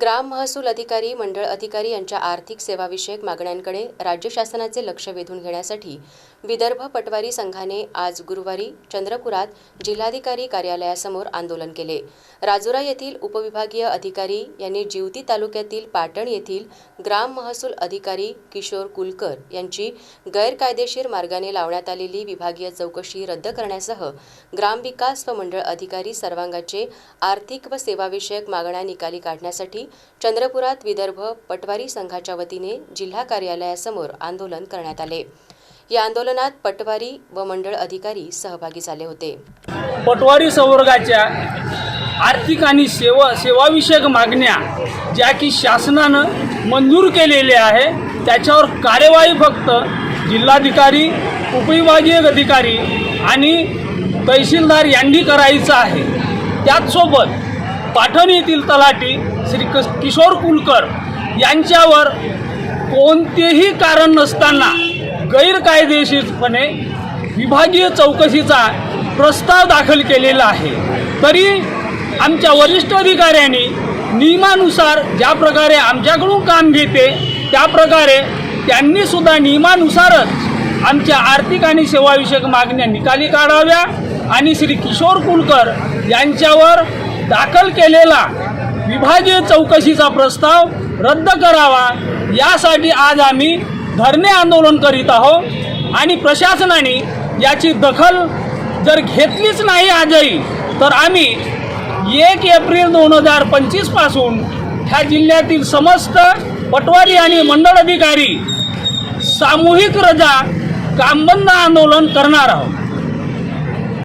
ग्राम महसूल अधिकारी मंडळ अधिकारी यांच्या आर्थिक सेवाविषयक मागण्यांकडे राज्य शासनाचे लक्ष वेधून घेण्यासाठी विदर्भ पटवारी संघाने आज गुरुवारी चंद्रपुरात जिल्हाधिकारी कार्यालयासमोर आंदोलन केले. राजुरा येथील उपविभागीय अधिकारी यांनी जिवती तालुक्यातील पाटण येथील ग्राम महसूल अधिकारी किशोर कुलकर यांची गैरकायदेशीर मार्गाने लावण्यात आलेली विभागीय चौकशी रद्द करण्यासह ग्रामविकास व मंडळ अधिकारी सर्वांगाचे आर्थिक व सेवाविषयक मागण्या निकाली काढण्यासाठी चंद्रपुरात विदर्भ पटवारी संघाच्या वतीने जिल्हा कार्यालयासमोर आंदोलन करण्यात आले. या आंदोलनात पटवारी व मंडळ अधिकारी सहभागी झाले होते. पटवारी संवर्गाच्या आर्थिक आणि सेवा सेवाविषयक मागण्या ज्या की शासनानं मंजूर केलेल्या आहे त्याच्यावर कार्यवाही फक्त जिल्हाधिकारी उपविभागीय अधिकारी आणि तहसीलदार यांनी करायचं आहे. त्याचसोबत पाठण येथील तलाठी श्री कस किशोर कुलकर यांच्यावर कोणतेही कारण नसताना गैरकायदेशीरपणे विभागीय चौकशीचा प्रस्ताव दाखल केलेला आहे. तरी आमच्या वरिष्ठ अधिकाऱ्यांनी नियमानुसार ज्या प्रकारे आमच्याकडून काम घेते त्या प्रकारे त्यांनीसुद्धा नियमानुसारच आमच्या आर्थिक आणि सेवाविषयक मागण्या निकाली काढाव्या आणि श्री किशोर कुलकर यांच्यावर दाखल केलेला विभागीय चौकशीचा प्रस्ताव रद्द करावा. यासाठी आज आम्ही धरणे आंदोलन करीत आहोत आणि प्रशासनाने याची दखल जर घेतलीच नाही आजही तर आम्ही एक एप्रिल दोन हजार पंचवीसपासून ह्या जिल्ह्यातील समस्त पटवारी आणि मंडळ अधिकारी सामूहिक रजा कामबंद आंदोलन करणार आहोत.